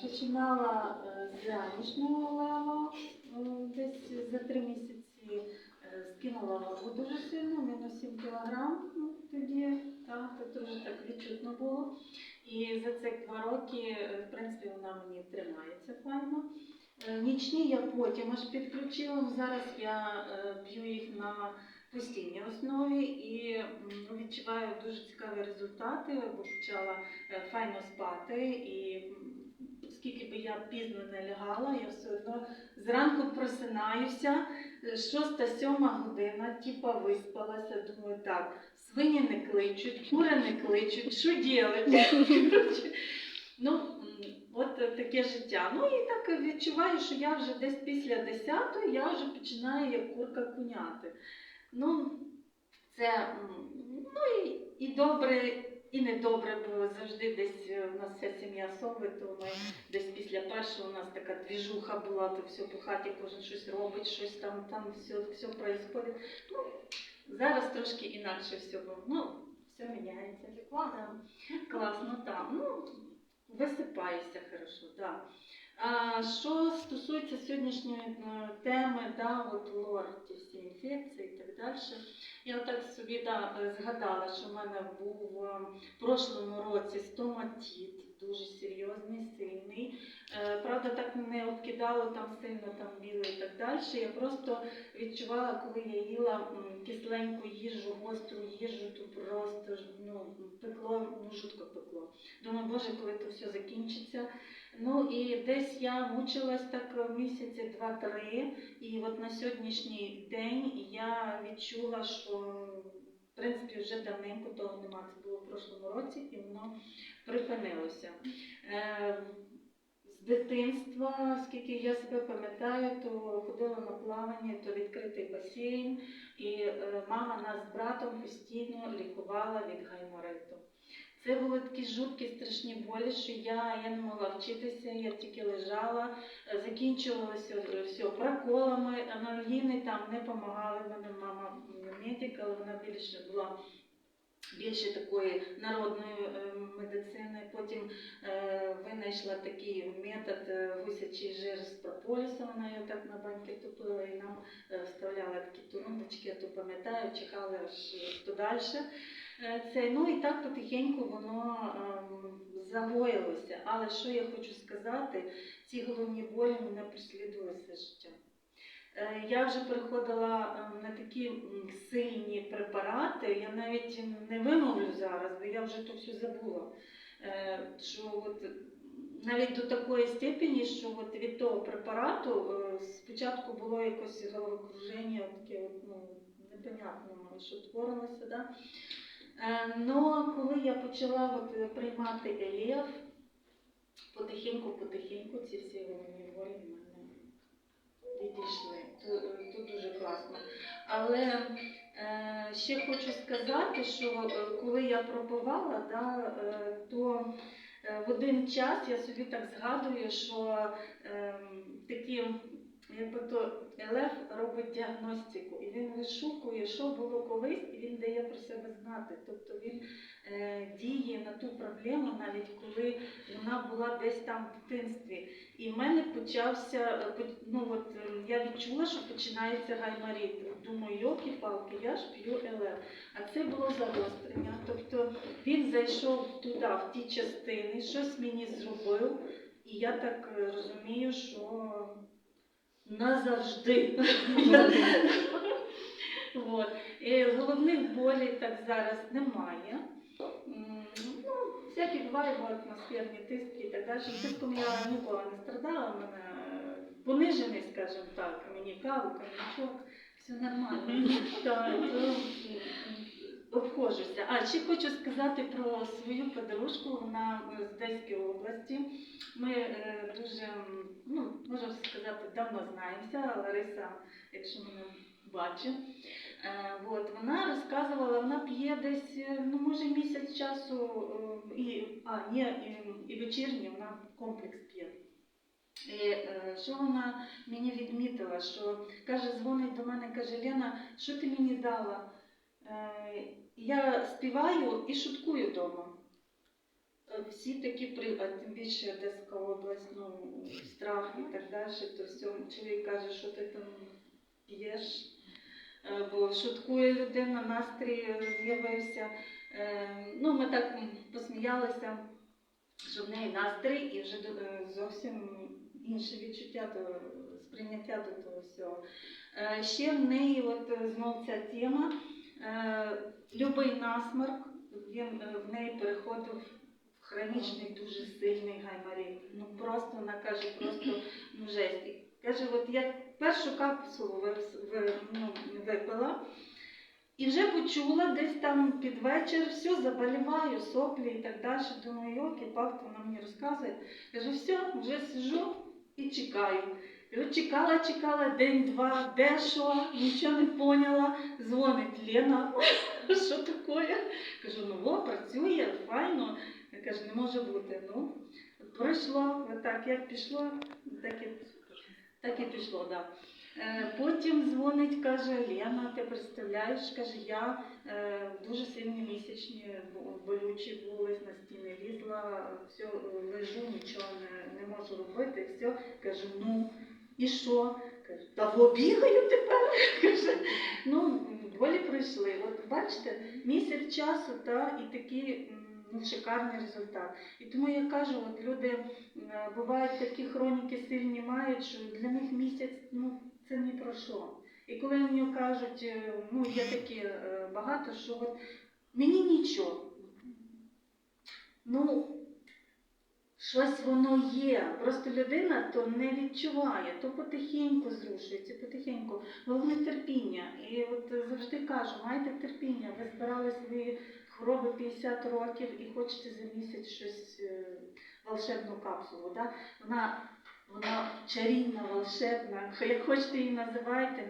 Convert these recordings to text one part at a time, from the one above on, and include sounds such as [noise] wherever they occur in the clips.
Починала е, з ранішнього леву, е, десь за три місяці е, скинула вагу дуже сильно, мінус 7 кілограм ну, тоді, так, це дуже так відчутно було. І за цих два роки, в принципі, вона мені тримається файно. Нічні я потім аж підключила. Зараз я п'ю їх на постійній основі і відчуваю дуже цікаві результати, бо почала файно спати і скільки би я пізно не лягала, я все одно зранку просинаюся, шоста-сьома година, типа виспалася, думаю, так, свині не кличуть, кури не кличуть, що ділити? Ну, от таке життя. Ну і так відчуваю, що я вже десь після 10-ї я вже починаю як курка куняти. Ну, це ну, і, і добре, і недобре, бо завжди десь е, у нас вся сім'я сови, то ми десь після першого у нас така двіжуха була, то все по хаті кожен щось робить, щось там, там все, все происходить. Ну, зараз трошки інакше все, було. ну, все міняється. Класно. Класно, так. Ну, висипаюся хорошо, так. А що стосується сьогоднішньої е, теми, да, от лор, ті всі інфекції і так далі, я так собі да, згадала, що в мене був е, в прошлому році стоматіт, дуже серйозний, сильний. Е, Правда, так не обкидало там сильно там біло і так далі. Я просто відчувала, коли я їла кисленьку їжу, гостру їжу, то просто ну, пекло, ну жутко пекло. Думаю, боже, коли то все закінчиться. Ну і десь я мучилась так місяці два-три, і от на сьогоднішній день я відчула, що в принципі вже давненько того нема. Це було в прошлому році, і воно припинилося. Е, з дитинства, скільки я себе пам'ятаю, то ходила на плавання, то відкритий басейн, і е, мама нас з братом постійно лікувала від гаймориту. Це були такі жуткі страшні болі, що я, я не могла вчитися, я тільки лежала, е, закінчувалося е, все проколами, анальгіни там не допомагали. Мене мама медик, але вона більше була більше такої народної е, медицини. Потім е, винайшла такий метод е, гусячий жир з прополісом, вона його так на банки топила і нам е, вставляла такі турундочки, я то пам'ятаю, чекали аж е, подальше. Е, Це, ну і так потихеньку воно ем, загоїлося. Але що я хочу сказати, ці головні болі мене преслідували все життя. Е, Я вже переходила ем, на такі сильні препарати, я навіть не вимовлю зараз, бо я вже то все забула. Е, Що от навіть до такої степені, що от від того препарату е, спочатку було якось головокруження, таке от, ну, непонятно, що творилося. Да? Ну, коли я почала от, приймати елєв, потихеньку-потихеньку ці всі головні болі в мене відійшли. То, е, дуже класно. Але е, ще хочу сказати, що е, коли я пробувала, да, е, то е, в один час я собі так згадую, що е, такі, якби то ЛФ робить діагностику, і він вишукує, що було колись, і він дає про себе знати. Тобто він е, діє на ту проблему, навіть коли вона була десь там в дитинстві. І в мене почався, е, ну от е, я відчула, що починається гайморит. Думаю, йолки-палки, я ж п'ю ЛФ. А це було загострення. Тобто він зайшов туди, в ті частини, щось мені зробив, і я так е, розумію, що назавжди. [laughs] От. І головних болей так зараз немає. Всякі бо атмосферні тиски і так далі. Тиском я ніколи не страдала, в мене понижений, скажімо так, мені каву, коньячок, все нормально. Обходжуся. А ще хочу сказати про свою подружку, вона е, з Одеської області. Ми е, дуже, ну, можна сказати, давно знаємося. Лариса, якщо мене бачить. Е, от, вона розказувала, вона п'є десь, ну може місяць часу, е, і, а, ні, і, і вечірній вона комплекс п'є. І, е, що вона мені відмітила, що каже, дзвонить до мене, каже, Лена, що ти мені дала? Е, я співаю і шуткую вдома. е, всі такі при, тим більше Одеська область, ну, страх і так далі, то все, чоловік каже, що ти там п'єш, Е, бо шуткує людина, настрій з'явився. Е, Ну, ми так посміялися, що в неї настрій і вже е, зовсім інше відчуття до сприйняття до того всього. Е, Ще в неї от е, знов ця тема. Любий насморк, він в неї переходив в хронічний дуже сильний гайморит. Ну просто вона каже, просто ну жесть. Каже, от я першу капсулу ну, випила. І вже почула десь там під вечір, все, заболіваю, соплі і так далі. Думаю, йолки палки вона мені розказує. Кажу, все, вже сижу і чекаю. І от чекала, чекала день-два, де що, нічого не поняла. Дзвонить Лена, що таке? Кажу, ну о, працює, файно. Каже, не може бути. Ну, пройшло, отак як пішло, так і, так і пішло, да. Е, Потім дзвонить, каже, Лена, ти представляєш, каже, я е, дуже сильні місячні бо- болючі були, на стіни лізла, все, лежу, нічого не, не можу робити, все. Кажу, ну і що? Каже, та побігаю тепер. [laughs] Каже, ну, волі пройшли. От бачите, місяць часу та, і такий м, ну, шикарний результат. І тому я кажу, от люди е, бувають такі хроніки сильні мають, що для них місяць ну, це ні про що. І коли мені кажуть, е, ну є такі е, багато, що от мені нічого. Ну, щось воно є. Просто людина то не відчуває, то потихеньку зрушується, потихеньку. Головне терпіння. І от завжди кажу, майте терпіння. Ви збирали свої хвороби 50 років і хочете за місяць щось е, волшебну капсулу. Да? Вона, вона чарівна, волшебна, як хочете її називайте,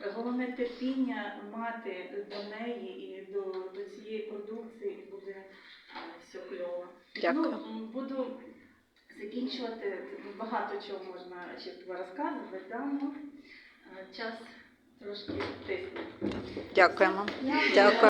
але головне терпіння мати до неї і до, до цієї продукції і буде е, все кльово. Дякую. Ну, буду закінчувати. Багато чого можна ще розказувати, да? ну, е, час трошки тисне. Дякуємо. Дякую.